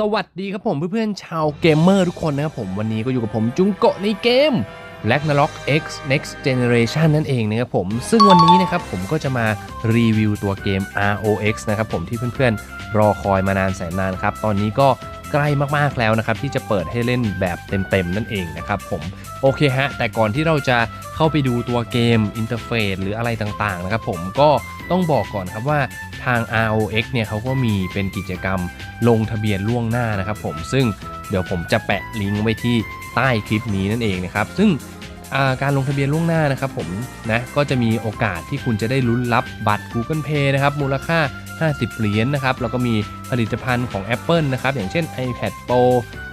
สวัสดีครับผมเพื่อนๆชาวเกมเมอร์ทุกคนนะครับผมวันนี้ก็อยู่กับผมจุงโกะในเกม Ragnarok X Next Generation นั่นเองนะครับผมซึ่งวันนี้นะครับผมก็จะมารีวิวตัวเกม ROX นะครับผมที่เพื่อนๆรอคอยมานานแสนนานครับ ตอนนี้ก็ ใกล้มากๆแล้วนะครับที่จะเปิดให้เล่นแบบเต็มๆนั่นเองนะครับผมโอเคฮะแต่ก่อนที่เราจะเข้าไปดูตัวเกมอินเทอร์เฟซหรืออะไรต่างๆนะครับผมก็ต้องบอกก่อนครับว่าทาง ROX เนี่ยเขาก็มีเป็นกิจกรรมลงทะเบียนล่วงหน้านะครับผมซึ่งเดี๋ยวผมจะแปะลิงก์ไว้ที่ใต้คลิปนี้นั่นเองนะครับซึ่งาการลงทะเบียนล่วงหน้านะครับผมนะก็จะมีโอกาสที่คุณจะได้ลุ้นรับบัตร Google Pay นะครับมูลค่า 50 เหรียญนะครับ แล้วก็มีผลิตภัณฑ์ของ Apple นะครับ อย่างเช่น iPad Pro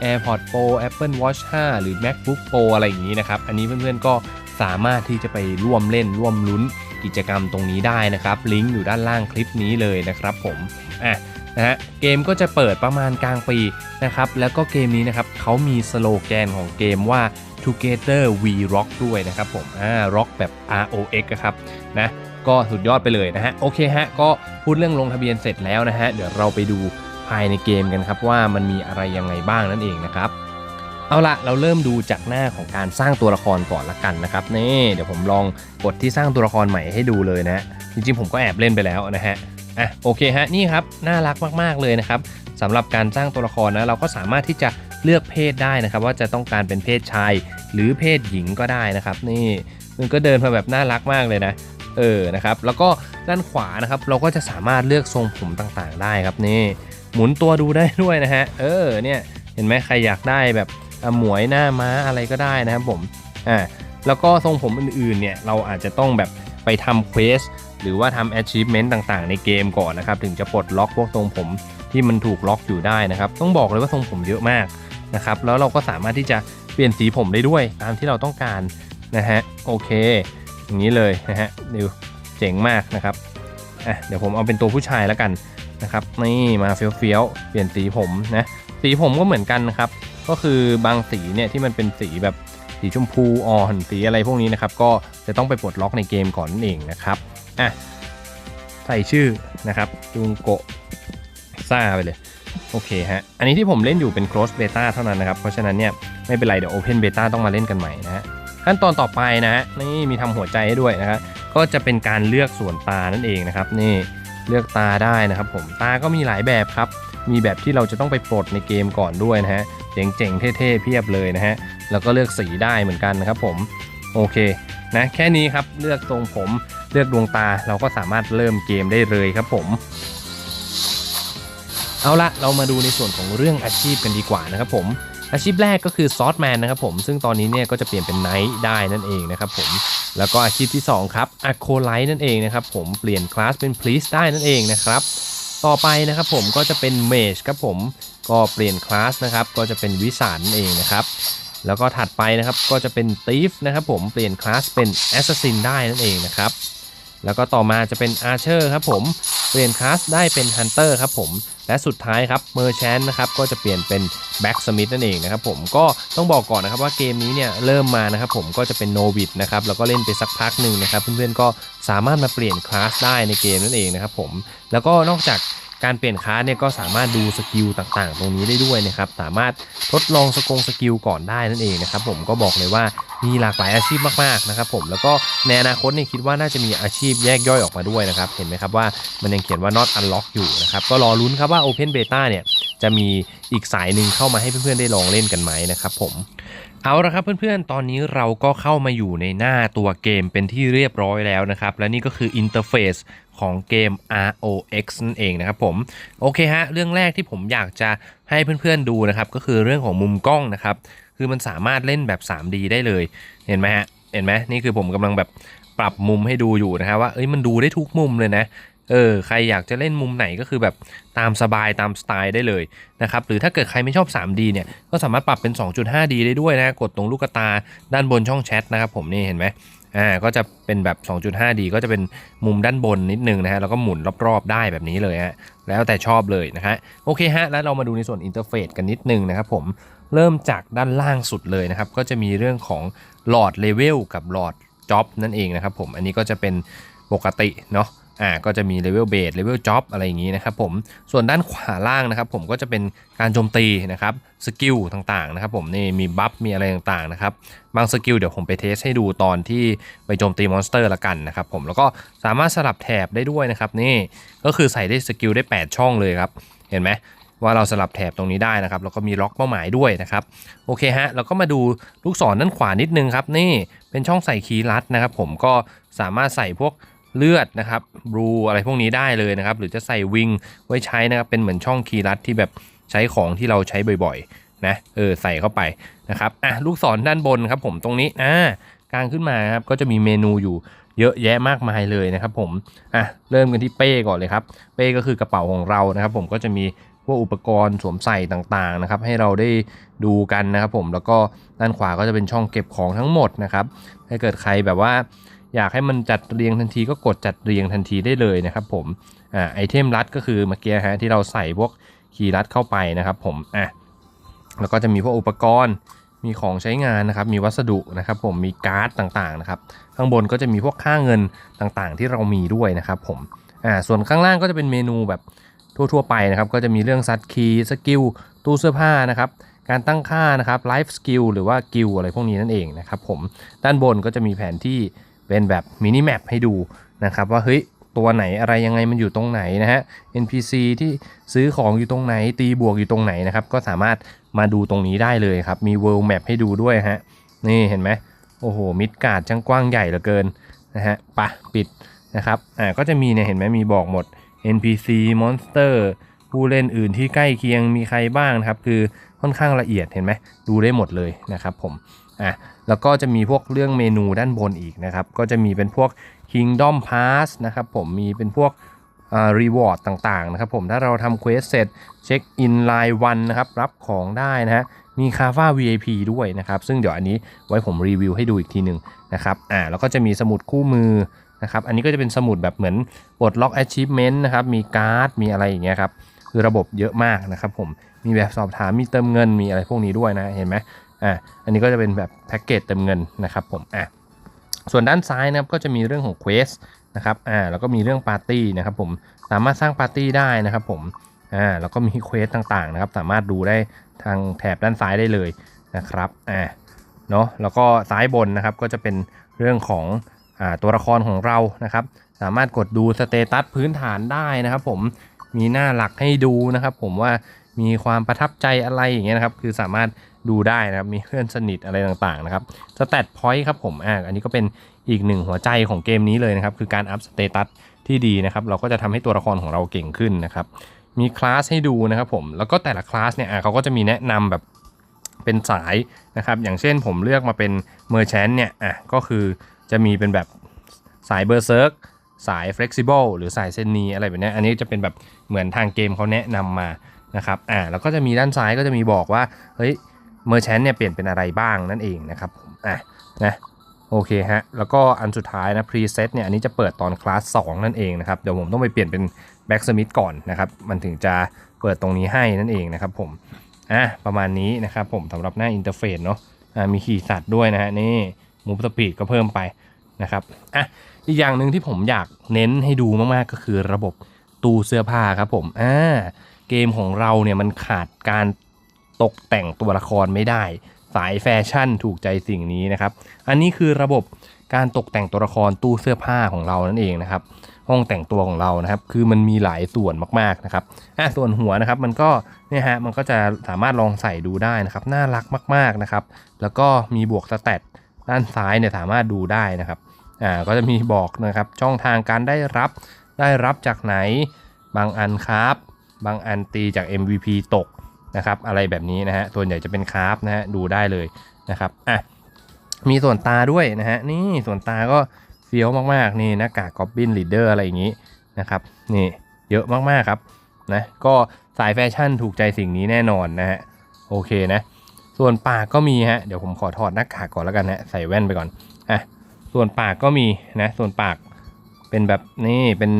AirPods Pro Apple Watch 5 หรือ MacBook Pro อะไรอย่างนี้นะครับ อันนี้เพื่อนๆก็สามารถที่จะไปร่วมเล่นร่วมลุ้นกิจกรรมตรงนี้ได้นะครับ ลิงก์อยู่ด้านล่างคลิปนี้เลยนะครับผม อะนะฮะเกมก็จะเปิดประมาณกลางปีนะครับ แล้วก็เกมนี้นะครับเขามีสโลแกนของเกมว่า Together We Rock ด้วยนะครับผมอ่า Rock แบบ ROX ครับนะ ก็สุดยอดไปเลยนะฮะโอเคฮะก็พูดเรื่องลงทะเบียนเสร็จแล้วนะฮะเดี๋ยวเราไปดูภายในเกมกันครับว่ามันมีอะไรยังไงบ้างนั่นเองนะครับเอาละเราเริ่มดูจากหน้าของการสร้างตัวละครก่อนละกันนะครับนี่เดี๋ยวผมลองกดที่สร้างตัวละครใหม่ให้ดูเลยนะฮะจริงๆผมก็แอบเล่นไปแล้วนะฮะอะโอเคฮะนี่ครับน่ารักมากๆเลยนะครับสำหรับการสร้างตัวละครนะเราก็สามารถที่จะเลือกเพศได้นะครับ ว่าจะต้องการเป็นเพศชายหรือเพศหญิงก็ได้นะครับ นี่มันก็เดินมาแบบน่ารักมากเลยนะ เออนะครับแล้วก็ด้านขวานะครับเราก็จะสามารถเลือกทรงผมต่างๆ ได้ครับนี่หมุนตัวดูได้ด้วยนะฮะเออเนี่ยเห็นไหมใครอยากได้แบบหมวยหน้าม้าอะไรก็ได้นะครับผมอ่าแล้วก็ทรงผมอื่นๆเนี่ยเราอาจจะต้องแบบไปทำเควสหรือว่าทำ achievement ต่างๆ ในเกมก่อนนะครับ ถึงจะปลดล็อกพวกทรงผมที่มันถูกล็อกอยู่ได้นะครับ ต้องบอกเลยว่าทรงผมเยอะมากนะครับ แล้วเราก็สามารถที่จะเปลี่ยนสีผมได้ด้วยตามที่เราต้องการนะฮะโอเค อย่างนี้เลยนะฮะดูเจ๋งมากนะครับอะเดี๋ยวผมเอาเป็นตัวผู้ชายแล้วกันนะครับนี่มาเฟี้ยวๆเปลี่ยนสีผมนะสีผมก็เหมือนกันนะครับ ก็คือบางสีเนี่ยที่มันเป็นสีแบบสีชมพูอ่อนสีอะไรพวกนี้นะครับ ก็จะต้องไปปลดล็อกในเกมก่อนนั่นเองนะครับอะใส่ชื่อนะครับจุงโกะซ่าไปเลยโอเคฮะอันนี้ที่ผมเล่นอยู่เป็น close beta เท่านั้นนะครับ เพราะฉะนั้นเนี่ยไม่เป็นไรเดี๋ยว open beta ต้องมาเล่นกันใหม่นะฮะ ขั้นตอนต่อไปนะฮะนี่มีทำหัวใจให้ด้วยนะครับก็จะเป็นการเลือกส่วนตานั่นเองนะครับ นี่เลือกตาได้นะครับ ผมตาก็มีหลายแบบครับ มีแบบที่เราจะต้องไปปลดในเกมก่อนด้วยนะฮะเจ๋งๆเท่ๆเพียบเลยนะฮะแล้วก็เลือกสีได้เหมือนกันนะครับ ผมโอเคนะแค่นี้ครับเลือกทรงผมเลือกดวงตาเราก็สามารถเริ่มเกมได้เลยครับผม เอาละเรามาดูในส่วนของเรื่องอาชีพกันดีกว่านะครับผม อาชีพแรกก็คือซอสแมนนะครับผมซึ่งตอนนี้เนี่ยก็จะเปลี่ยนเป็นไนท์ได้นั่นเองนะครับผมแล้วก็อาชีพที่ 2 ครับอะโคไลท์นั่นเองนะครับผมเปลี่ยนคลาสเป็นพลีสได้นั่นเองนะครับต่อไปนะครับผมก็จะเป็นเมจครับผมก็เปลี่ยนคลาสนะครับก็จะเป็นวิสานนั่นเองนะครับแล้วก็ถัดไปนะครับก็จะเป็นตีฟนะครับผมเปลี่ยนคลาสเป็นแอสซัสซินได้นั่นเองนะครับแล้วก็ต่อมาจะเป็นอาร์เชอร์ครับผมเปลี่ยนคลาสได้เป็นฮันเตอร์ครับผม และสุดท้ายครับเมอร์แชนนะครับก็จะเปลี่ยนเป็นแบ็กสมิธนั่นเองนะครับผมก็ต้องบอกก่อนนะครับว่าเกมนี้เนี่ยเริ่มมานะครับผมก็จะเป็นโนวิดนะครับแล้วก็เล่นไปสักพักหนึ่งนะครับเพื่อนๆก็สามารถมาเปลี่ยนคลาสได้ในเกมนั่นเองนะครับผมแล้วก็นอกจาก การเปลี่ยนคลาเนี่ยก็สามารถดูสกิลต่างๆ ตรงนี้ได้ด้วยนะครับ สามารถทดลองสกงสกิลก่อนได้นั่นเองนะครับผมก็บอกเลยว่ามีหลากหลายอาชีพมากๆนะครับผมแล้วก็ในอนาคตเนี่ยคิดว่าน่าจะมีอาชีพแยกย่อยออกมาด้วยนะครับ เห็นไหมครับว่ามันยังเขียนว่า not unlock อยู่นะครับก็รอลุ้นครับว่า Open Beta เนี่ยจะมีอีกสายหนึ่งเข้ามาให้เพื่อนๆได้ลองเล่นกันไหมนะครับผมเอาละครับเพื่อนๆ ตอนนี้เราก็เข้ามาอยู่ในหน้าตัวเกมเป็นที่เรียบร้อยแล้วนะครับ และนี่ก็คืออินเทอร์เฟซ ของเกม ROX นั่นเองนะครับผมโอเคฮะเรื่องแรกที่ผมอยากจะให้เพื่อนๆดูนะครับก็คือเรื่องของมุมกล้องนะครับคือมันสามารถเล่นแบบ 3D ได้เลยเห็นไหมฮะเห็นไหมนี่คือผมกำลังแบบปรับมุมให้ดูอยู่นะครับว่าเอ้ยมันดูได้ทุกมุมเลยนะเออใครอยากจะเล่นมุมไหนก็คือแบบตามสบายตามสไตล์ได้เลยนะครับหรือถ้าเกิดใครไม่ชอบ 3D เนี่ยก็สามารถปรับเป็น 2.5D ได้ด้วยนะกดตรงลูกตาด้านบนช่องแชทนะครับผมนี่เห็นไหม อ่าก็จะเป็นแบบ 2.5D ก็จะเป็นมุมด้านบนนิดนึงนะฮะแล้วก็หมุนรอบๆได้แบบนี้เลยฮะแล้วแต่ชอบเลยนะฮะโอเคฮะแล้วเรามาดูในส่วนอินเทอร์เฟซกันนิดนึงนะครับผมเริ่มจากด้านล่างสุดเลยนะครับก็จะมีเรื่องของหลอดเลเวลกับหลอดจ็อบนั่นเองนะครับผมอันนี้ก็จะเป็นปกติเนาะ อ่าก็จะมีเลเวลเบสเลเวลจ็อบอะไรอย่างนี้นะครับผมส่วนด้านขวาล่างนะครับผมก็จะเป็นการโจมตีนะครับสกิลต่างๆนะครับผมนี่มีบัฟมีอะไรต่างๆนะครับบางสกิลเดี๋ยวผมไปเทสให้ดูตอนที่ไปโจมตีมอนสเตอร์ละกันนะครับผมแล้วก็สามารถสลับแถบได้ด้วยนะครับนี่ก็คือใส่ได้สกิลได้ 8 ช่องเลยครับเห็นไหมว่าเราสลับแถบตรงนี้ได้นะครับแล้วก็มีล็อกเป้าหมายด้วยนะครับโอเคฮะเราก็มาดูลูกศรด้านขวานิดนึงครับนี่เป็นช่องใส่คีย์ลัดนะครับผมก็สามารถใส่พวก เลือดนะครับบลูอะไรพวกนี้ได้เลยนะครับ หรือจะใส่วิงไว้ใช้นะครับ เป็นเหมือนช่องคีย์ลัดที่แบบใช้ของที่เราใช้บ่อยๆนะเออใส่เข้าไปนะครับอะลูกศรด้านบนครับผมตรงนี้อ่ากลางขึ้นมาครับก็จะมีเมนูอยู่เยอะแยะมากมายเลยนะครับผมอะเริ่มกันที่เป้ก่อนเลยครับ เป้ก็คือกระเป๋าของเรานะครับ ผมก็จะมีพวกอุปกรณ์สวมใส่ต่างๆนะครับ ให้เราได้ดูกันนะครับผมแล้วก็ด้านขวาก็จะเป็นช่องเก็บของทั้งหมดนะครับถ้าเกิดใครแบบว่า อยากให้มันจัดเรียงทันทีก็กดจัดเรียงทันทีได้เลยนะครับผมอ่าไอเทมลัดก็คือเมื่อกี้ฮะที่เราใส่พวกคีย์ลัดเข้าไปนะครับผมอะแล้วก็จะมีพวกอุปกรณ์มีของใช้งานนะครับ มีวัสดุนะครับผม มีการ์ดต่างๆนะครับ ข้างบนก็จะมีพวกค่าเงินต่างๆ ที่เรามีด้วยนะครับผม อ่า ส่วนข้างล่างก็จะเป็นเมนูแบบทั่วๆไปนะครับ ก็จะมีเรื่องซัดคีย์สกิล ตู้เสื้อผ้านะครับ การตั้งค่านะครับ ไลฟ์สกิลหรือว่ากิลอะไรพวกนี้นั่นเองนะครับผม ด้านบนก็จะมีแผนที่ เป็นแบบมินิแมปให้ดูนะครับว่าเฮ้ยตัวไหนอะไรยังไงมันอยู่ตรงไหนนะฮะ NPC ที่ซื้อของอยู่ตรงไหน ตีบวกอยู่ตรงไหนนะครับ ก็สามารถมาดูตรงนี้ได้เลยครับ มี World Map ให้ดูด้วยฮะ นี่เห็นไหมโอ้โห มิดการ์ดช่างกว้างใหญ่เหลือเกินนะฮะปะปิดนะครับ อ่า ก็จะมีเนี่ยเห็นไหมมีบอกหมด NPC Monster ผู้เล่นอื่นที่ใกล้เคียงมีใครบ้างนะครับ คือค่อนข้างละเอียดเห็นไหมดูได้หมดเลยนะครับผม อะ แล้วก็จะมีพวกเรื่องเมนูด้านบนอีกนะครับ ก็จะมีเป็นพวก Kingdom Pass นะครับผมมีเป็นพวกรีวอร์ดต่างๆนะครับผมถ้าเราทำเควสเสร็จเช็คอินรายวันนะครับรับของได้นะฮะมีคาฟ้า VIP ด้วยนะครับ ซึ่งเดี๋ยวอันนี้ไว้ผมรีวิวให้ดูอีกทีหนึ่งนะครับอ่าแล้วก็จะมีสมุดคู่มือนะครับอันนี้ก็จะเป็นสมุดแบบเหมือนปลดล็อก achievement นะครับมีการ์ดมีอะไรอย่างเงี้ยครับคือระบบเยอะมากนะครับผมมีแบบสอบถามมีเติมเงินมีอะไรพวกนี้ด้วยนะเห็นไหม อ่าอันนี้ก็จะเป็นแบบแพ็กเกจเติมเงินนะครับผมอะส่วนด้านซ้ายนะครับก็จะมีเรื่องของเควสนะครับอ่าแล้วก็มีเรื่องปาร์ตี้นะครับผมสามารถสร้างปาร์ตี้ได้นะครับผมอ่าแล้วก็มีเควสต่างๆนะครับสามารถดูได้ทางแถบด้านซ้ายได้เลยนะครับอ่าเนาะแล้วก็ซ้ายบนนะครับก็จะเป็นเรื่องของอ่าตัวละครของเรานะครับ สามารถกดดูสเตตัสพื้นฐานได้นะครับผมมีหน้าหลักให้ดูนะครับ ผมว่ามีความประทับใจอะไรอย่างเงี้ยนะครับ คือสามารถ ดูได้นะครับ มีเพื่อนสนิทอะไรต่างๆนะครับสเตตพอยต์ครับผมอ่าอันนี้ก็เป็นอีกหนึ่งหัวใจของเกมนี้เลยนะครับ คือการอัพสเตตัสที่ดีนะครับ เราก็จะทำให้ตัวละครของเราเก่งขึ้นนะครับ มีคลาสให้ดูนะครับผม แล้วก็แต่ละคลาสเนี่ยอ่าเขาก็จะมีแนะนำแบบเป็นสายนะครับ อย่างเช่นผมเลือกมาเป็นเมอร์แชนเนี่ย อะ ก็คือจะมีเป็นแบบสายเบอร์เซิร์กสาย flexible หรือสายเซนนีอะไรแบบนี้อันนี้จะเป็นแบบเหมือนทางเกมเขาแนะนำมานะครับ อ่า แล้วก็จะมีด้านซ้ายก็จะมีบอกว่า เฮ้ย เมอร์แชนเนี่ยเปลี่ยนเป็นอะไรบ้างนั่นเองนะครับผมอะนะโอเคฮะ แล้วก็อันสุดท้ายนะ preset เนี่ยอันนี้จะเปิดตอนคลาส 2 นั่นเองนะครับ เดี๋ยวผมต้องไปเปลี่ยนเป็น backsmith ก่อนนะครับ มันถึงจะเปิดตรงนี้ให้นั่นเองนะครับผมอะประมาณนี้นะครับผมสำหรับหน้าอินเทอร์เฟซเนาะอ่ามีขี่สัตว์ด้วยนะฮะนี่มูฟสปีดก็เพิ่มไปนะครับอะอีกอย่างหนึ่งที่ผมอยากเน้นให้ดูมากๆก็คือระบบตู้เสื้อผ้าครับผมอ่าเกมของเราเนี่ยมันขาดการ ตกแต่งตัวละครไม่ได้ สายแฟชั่นถูกใจสิ่งนี้นะครับ อันนี้คือระบบการตกแต่งตัวละครตู้เสื้อผ้าของเรานั่นเองนะครับ ห้องแต่งตัวของเรานะครับ คือมันมีหลายส่วนมากๆนะครับอะส่วนหัวนะครับ มันก็เนี่ยฮะมันก็จะสามารถลองใส่ดูได้นะครับ น่ารักมากๆนะครับ แล้วก็มีบวกสแตทด้านซ้ายเนี่ยสามารถดูได้นะครับอ่าก็จะมีบอกนะครับช่องทางการได้รับได้รับจากไหนบางอันครับ บางอันตีจาก MVP ตก นะครับอะไรแบบนี้นะฮะส่วนใหญ่จะเป็นคาราฟนะฮะดูได้เลยนะครับอะมีส่วนตาด้วยนะฮะนี่ส่วนตาก็เฟี้ยวมากๆนี่หน้ากากกอบบินลีดเดอร์อะไรอย่างนี้นะครับนี่เยอะมากๆครับนะก็สายแฟชั่นถูกใจสิ่งนี้แน่นอนนะฮะโอเคนะส่วนปากก็มีฮะเดี๋ยวผมขอถอดหน้ากากก่อนแล้วกันนะใส่แว่นไปก่อนอะส่วนปากก็มีนะส่วนปากเป็นแบบนี่เป็น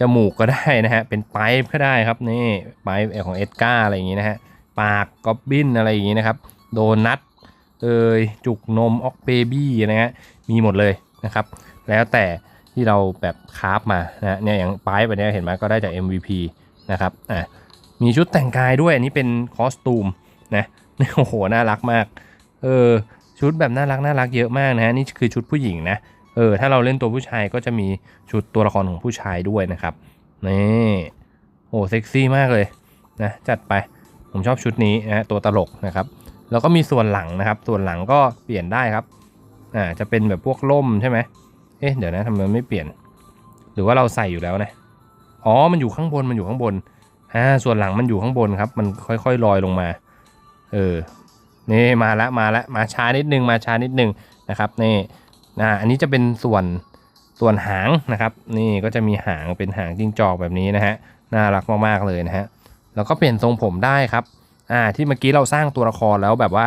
จมูกก็ได้นะฮะ เป็นไปป์ก็ได้ครับนี่ไปป์ของเอ็ดการ์อะไรอย่างงี้นะฮะ ปากกอบบินอะไรอย่างงี้นะครับ โดนัทเอยจุกนมออกเบบี้นะฮะ มีหมดเลยนะครับ แล้วแต่ที่เราแบบคราฟมานะเนี่ยอย่างปลายไปเนี่ยเห็นไหมก็ได้จาก MVP นะครับอะมีชุดแต่งกายด้วยอันนี้เป็นคอสตูมนะโอ้โหน่ารักมากเออชุดแบบน่ารักน่ารักเยอะมากนะฮะนี่คือชุดผู้หญิงนะ เออถ้าเราเล่นตัวผู้ชายก็จะมีชุดตัวละครของผู้ชายด้วยนะครับนี่โอ้เซ็กซี่มากเลยนะจัดไปผมชอบชุดนี้นะตัวตลกนะครับแล้วก็มีส่วนหลังนะครับ ส่วนหลังก็เปลี่ยนได้ครับอ่าจะเป็นแบบพวกล่มใช่ไหมเอ๊ะเดี๋ยวนะทำไมไม่เปลี่ยน หรือว่าเราใส่อยู่แล้วนะอ๋อมันอยู่ข้างบนมันอยู่ข้างบนอ่าส่วนหลังมันอยู่ข้างบนครับ มันค่อยๆลอยลงมา เออนี่มาละมาละมาช้านิดนึงมาช้านิดนึงนะครับนี่ นะอันนี้จะเป็นส่วนส่วนหางนะครับ นี่ก็จะมีหางเป็นหางจิ้งจอกแบบนี้นะฮะน่ารักมากๆเลยนะฮะแล้วก็เปลี่ยนทรงผมได้ครับอ่าที่เมื่อกี้เราสร้างตัวละครแล้วแบบว่า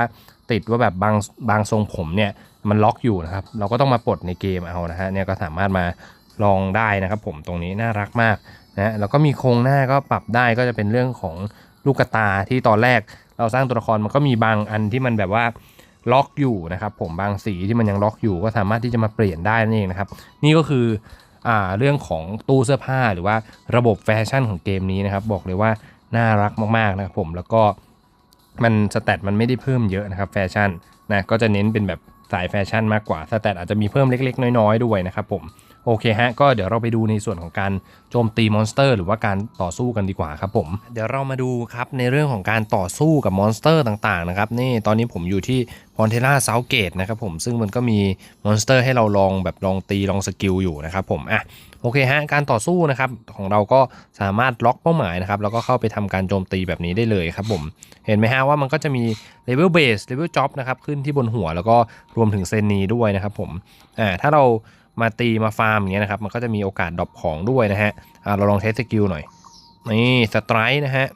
ติดว่าแบบบางบางทรงผมเนี่ยมันล็อกอยู่นะครับ เราก็ต้องมาปลดในเกมเอานะฮะเนี่ยก็สามารถมาลองได้นะครับ ผมตรงนี้น่ารักมากนะแล้วก็มีโครงหน้าก็ปรับได้ก็จะเป็นเรื่องของลูกตาที่ตอนแรกเราสร้างตัวละครมันก็มีบางอันที่มันแบบว่า ล็อกอยู่นะครับ ผมบางสีที่มันยังล็อกอยู่ก็สามารถที่จะมาเปลี่ยนได้นั่นเองนะครับ นี่ก็คือเรื่องของตู้เสื้อผ้าหรือว่าระบบแฟชั่นของเกมนี้นะครับ บอกเลยว่าน่ารักมากๆนะครับผมแล้วก็มันสแตทมันไม่ได้เพิ่มเยอะนะครับแฟชั่นนะก็จะเน้นเป็นแบบสายแฟชั่นมากกว่าสแตทอาจจะมีเพิ่มเล็ก ๆ น้อยๆด้วยนะครับผม โอเคฮะก็เดี๋ยวเราไปดูในส่วนของการโจมตีมอนสเตอร์ หรือว่าการต่อสู้กันดีกว่าครับผม เดี๋ยวเรามาดูครับในเรื่องของการต่อสู้กับมอนสเตอร์ต่างๆนะครับนี่ตอนนี้ผมอยู่ที่พอนเทล่าเซาเกตนะครับผมซึ่งมันก็มีมอนสเตอร์ให้เราลองแบบลองตีลองสกิลอยู่นะครับผมอะโอเคฮะการต่อสู้นะครับของเราก็สามารถล็อกเป้าหมายนะครับแล้วก็เข้าไปทำการโจมตีแบบนี้ได้เลยครับผมเห็นไหมฮะว่ามันก็จะมี level base level job นะครับขึ้นที่บนหัวแล้วก็รวมถึงเซนนีด้วยนะครับผมอ่าถ้าเรา มาตีมาฟาร์มอย่างเงี้ยนะครับ มันก็จะมีโอกาสดรอปของด้วยนะฮะเราลองใช้สกิลหน่อย นี่สไตร์นะฮะ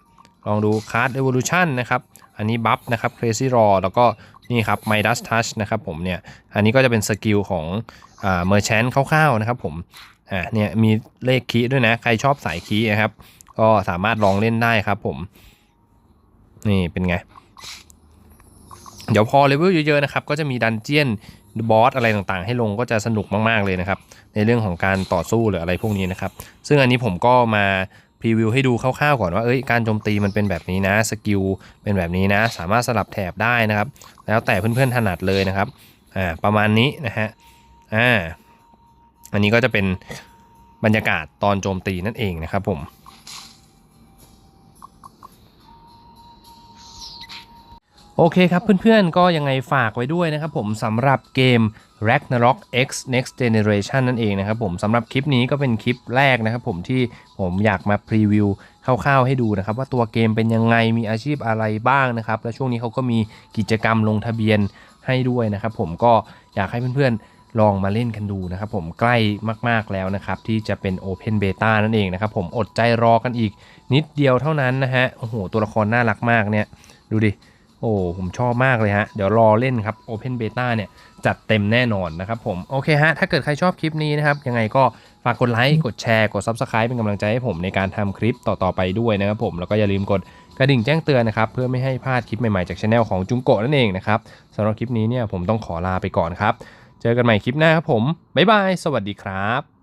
ลองดูคาร์ด evolution นะครับ อันนี้บัฟนะครับ crazy raw แล้วก็นี่ครับ midas touch นะครับผมเนี่ย อันนี้ก็จะเป็นสกิลของอ่า merchant คร่าวๆนะครับผมอ่าเนี่ยมีเลขคีด้วยนะ ใครชอบสายคีนะครับ ก็สามารถลองเล่นได้ครับผม นี่เป็นไง เดี๋ยวพอเลเวลเยอะๆนะครับ ก็จะมีดันเจียน บอสอะไรต่างๆ ให้ลงก็จะสนุกมากๆเลยนะครับ ในเรื่องของการต่อสู้หรืออะไรพวกนี้นะครับ ซึ่งอันนี้ผมก็มาพรีวิวให้ดูคร่าวๆก่อนว่าเอ้ยการโจมตีมันเป็นแบบนี้นะสกิลเป็นแบบนี้นะ สามารถสลับแถบได้นะครับ แล้วแต่เพื่อนๆถนัดเลยนะครับอ่าประมาณนี้นะฮะอ่าอันนี้ก็จะเป็นบรรยากาศตอนโจมตีนั่นเองนะครับผม โอเคครับเพื่อนๆ ก็ยังไงฝากไว้ด้วยนะครับผมสำหรับเกม Ragnarok X Next Generation นั่นเองนะครับผมสำหรับคลิปนี้ก็เป็นคลิปแรกนะครับผมที่ผมอยากมาพรีวิวคร่าวๆให้ดูนะครับว่าตัวเกมเป็นยังไงมีอาชีพอะไรบ้างนะครับ และช่วงนี้เขาก็มีกิจกรรมลงทะเบียนให้ด้วยนะครับผมก็อยากให้เพื่อนๆ ลองมาเล่นกันดูนะครับผมใกล้มากๆแล้วนะครับที่จะเป็น Open Beta นั่นเองนะครับผมอดใจรอกันอีกนิดเดียวเท่านั้นนะฮะโอ้โหตัวละครน่ารักมากเนี่ยดูดิ โอ้ผมชอบมากเลยฮะ เดี๋ยวรอเล่นครับ Open Beta เนี่ย จัดเต็มแน่นอนนะครับผม โอเคฮะ ถ้าเกิดใครชอบคลิปนี้นะครับ ยังไงก็ฝากกดไลค์ กดแชร์ กด Subscribe เป็นกำลังใจให้ผมในการทำคลิปต่อ ๆ ไปด้วยนะครับผม แล้วก็อย่าลืมกดกระดิ่งแจ้งเตือนนะครับ เพื่อไม่ให้พลาดคลิปใหม่ ๆ จากช anel ของจุงโกะนั่นเองนะครับสำหรับคลิปนี้เนี่ยผมต้องขอลาไปก่อนครับ เจอกันใหม่คลิปหน้าครับผมบ๊ายบายสวัสดีครับ